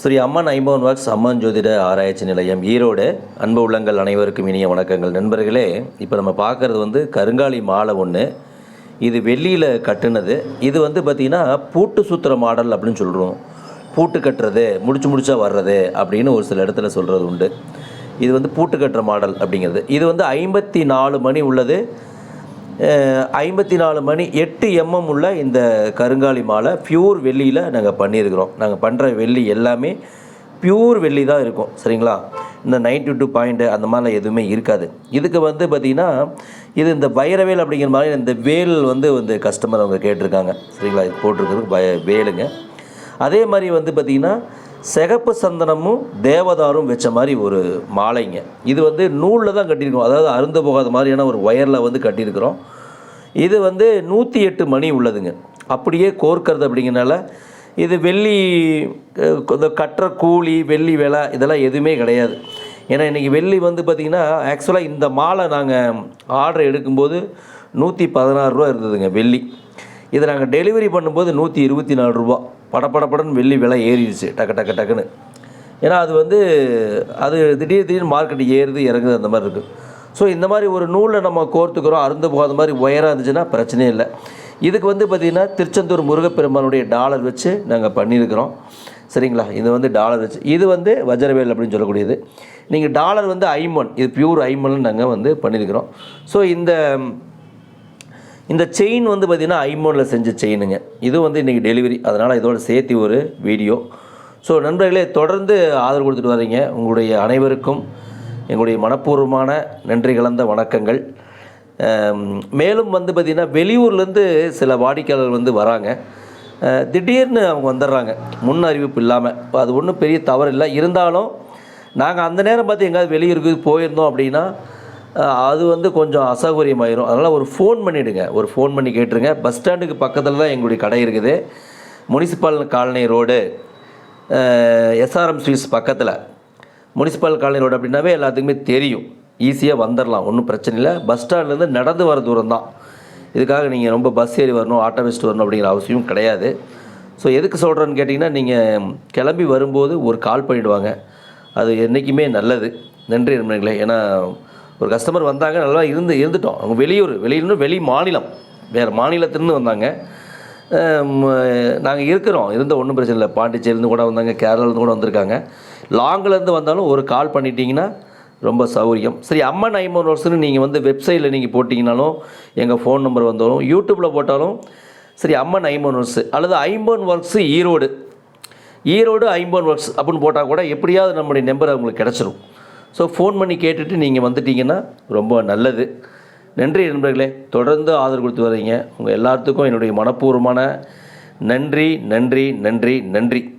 ஸ்ரீ அம்மன் ஐம்பவன் walks அம்மன் ஜோதிட ஆராய்ச்சி நிலையம் ஈரோடு. அன்பு உள்ளங்கள் அனைவருக்கும் இனிய வணக்கங்கள். நண்பர்களே இப்போ நம்ம பார்க்குறது வந்து கருங்காலி மாலை ஒன்று இது வெள்ளியில் கட்டுனது. இது வந்து பார்த்திங்கன்னா பூட்டு சுத்துற மாடல் அப்படின்னு சொல்கிறோம் பூட்டு கட்டுறது முடிச்சு முடிச்சா வர்றது அப்படின்னு ஒரு சில இடத்துல சொல்கிறது உண்டு. இது வந்து பூட்டு கட்டுற மாடல் அப்படிங்கிறது. இது வந்து ஐம்பத்தி நாலு மணி உள்ளது. ஐம்பத்தி நாலு மணி எட்டு எம்எம் உள்ள இந்த கருங்காலி மாலை பியூர் வெள்ளியில் நாங்கள் பண்ணியிருக்கிறோம். நாங்கள் பண்ணுற வெள்ளி எல்லாமே பியூர் வெள்ளி தான் இருக்கும். சரிங்களா? இந்த நைன்டி டூ பாயிண்ட்டு அந்த மாதிரிலாம் எதுவுமே இருக்காது. இதுக்கு வந்து பார்த்திங்கன்னா இது இந்த வைரவேல் அப்படிங்கிற மாதிரி இந்த வேல் வந்து வந்து கஸ்டமர் அவங்க கேட்டிருக்காங்க. சரிங்களா? இது போட்டிருக்கிறது வய வேலுங்க. அதே மாதிரி வந்து பார்த்திங்கன்னா சிகப்பு சந்தனமும் தேவதாரும் வச்ச மாதிரி ஒரு மாலைங்க. இது வந்து நூலில் தான் கட்டியிருக்கோம். அதாவது அருந்து போகாத மாதிரியான ஒரு ஒயரில் வந்து கட்டியிருக்கிறோம். இது வந்து நூற்றி எட்டு மணி உள்ளதுங்க. அப்படியே கோர்க்கறது அப்படிங்கிறனால இது வெள்ளி இந்த கட்டுற கூலி வெள்ளி விலை இதெல்லாம் எதுவுமே கிடையாது. ஏன்னா இன்றைக்கி வெள்ளி வந்து பார்த்திங்கன்னா ஆக்சுவலாக இந்த மாலை நாங்கள் ஆர்டர் எடுக்கும்போது நூற்றி பதினாறு ரூபா இருந்ததுங்க வெள்ளி. இதை நாங்கள் டெலிவரி பண்ணும்போது நூற்றி இருபத்தி நாலு ரூபா. படப்படப்படன்னு வெள்ளி விலை ஏறிடுச்சு. டக்கு டக்கு டக்குன்னு. ஏன்னா அது வந்து அது திடீர் திடீர்னு மார்க்கெட் ஏறுது இறங்குது அந்த மாதிரி இருக்குது ஸோ இந்த மாதிரி ஒரு நூலில் நம்ம கோர்த்துக்கிறோம். அருந்து போகாத மாதிரி ஒயராக இருந்துச்சுன்னா பிரச்சனையே இல்லை. இதுக்கு வந்து பார்த்திங்கன்னா திருச்செந்தூர் முருகப்பெருமானுடைய டாலர் வச்சு நாங்கள் பண்ணியிருக்கிறோம். சரிங்களா? இது வந்து டாலர் வச்சு. இது வந்து வஜ்ரவேல் அப்படின்னு சொல்லக்கூடியது. நீங்கள் டாலர் வந்து ஐமன். இது பியூர் ஐமன் நாங்கள் வந்து பண்ணியிருக்கிறோம். ஸோ இந்த இந்த செயின் வந்து பார்த்திங்கன்னா ஐமோனில் செஞ்ச செயினுங்க இது வந்து இன்றைக்கி டெலிவரி அதனால் இதோட சேர்த்து ஒரு வீடியோ ஸோ நண்பர்களே தொடர்ந்து ஆதரவு கொடுத்துட்டு வர்றீங்க. உங்களுடைய அனைவருக்கும் எங்களுடைய மனப்பூர்வமான நன்றி கலந்த வணக்கங்கள். மேலும் வந்து பார்த்திங்கன்னா வெளியூர்லேருந்து சில வாடிக்கையாளர்கள் வந்து வராங்க. திடீர்னு அவங்க வந்துடுறாங்க. முன் அறிவிப்பு இல்லாமல் அது ஒன்றும் பெரிய தவறு இல்லை. இருந்தாலும் நாங்கள் அந்த நேரம் பார்த்து எங்கேயாவது வெளியூருக்கு போயிருந்தோம் அப்படின்னா அது வந்து கொஞ்சம் அசௌகரியமாயிரும். அதனால் ஒரு ஃபோன் பண்ணிவிடுங்க ஒரு ஃபோன் பண்ணி கேட்டுருங்க. பஸ் ஸ்டாண்டுக்கு பக்கத்தில் தான் எங்களுடைய கடை இருக்குது. Municipal colony road SRM streets பக்கத்தில். முனிசிபல் காலனி ரோடு அப்படின்னாவே எல்லாத்துக்குமே தெரியும். ஈஸியாக வந்துடலாம் ஒன்றும் பிரச்சனை இல்லை. பஸ் ஸ்டாண்ட்லேருந்து நடந்து வர தூரம் தான். இதுக்காக நீங்கள் ரொம்ப பஸ் ஏறி வரணும் ஆட்டோ வச்சுட்டு வரணும் அப்படிங்கிற அவசியம் கிடையாது. ஸோ எதுக்கு சொல்கிறேன்னு கேட்டிங்கன்னா நீங்கள் கிளம்பி வரும்போது ஒரு கால் பண்ணிவிடுவாங்க அது என்றைக்குமே நல்லது. நன்றி நண்பர்களே. ஏன்னா ஒரு கஸ்டமர் வந்தாங்க நல்லா இருந்து இருந்துட்டோம் அவங்க வெளியூர் வெளியூர்னு வெளி மாநிலம். வேறு மாநிலத்திலேருந்து வந்தாங்க. நாங்கள் இருக்கிறோம். இருந்த ஒன்றும் பிரச்சனை இல்லை. பாண்டிச்சேரிலேருந்து கூட வந்தாங்க. கேரளாலேருந்து கூட வந்திருக்காங்க. லாங்கிலேருந்து வந்தாலும் ஒரு கால் பண்ணிட்டீங்கன்னா ரொம்ப சௌகரியம். சரி அம்மன் ஐம்பது வருஷம்னு நீங்கள் வந்து வெப்சைட்டில் நீங்கள் போட்டிங்கனாலும் எங்கள் ஃபோன் நம்பர் வந்தாலும் யூடியூப்பில் போட்டாலும் சரி அம்மன் ஐம்பது ஒர்க்ஸ் அல்லது ஐம்பன் ஒர்க்ஸு ஈரோடு. ஈரோடு ஐம்பன் ஒர்க்ஸ் அப்படின்னு போட்டால் கூட எப்படியாவது நம்முடைய நம்பர் அவங்களுக்கு கிடச்சிரும். ஸோ ஃபோன் பண்ணி கேட்டுட்டு நீங்கள் வந்துட்டீங்கன்னா ரொம்ப நல்லது. நன்றி நண்பர்களே. தொடர்ந்து ஆதரவு கொடுத்து வரீங்க உங்கள் எல்லாத்துக்கும் என்னுடைய மனப்பூர்வமான நன்றி நன்றி நன்றி நன்றி.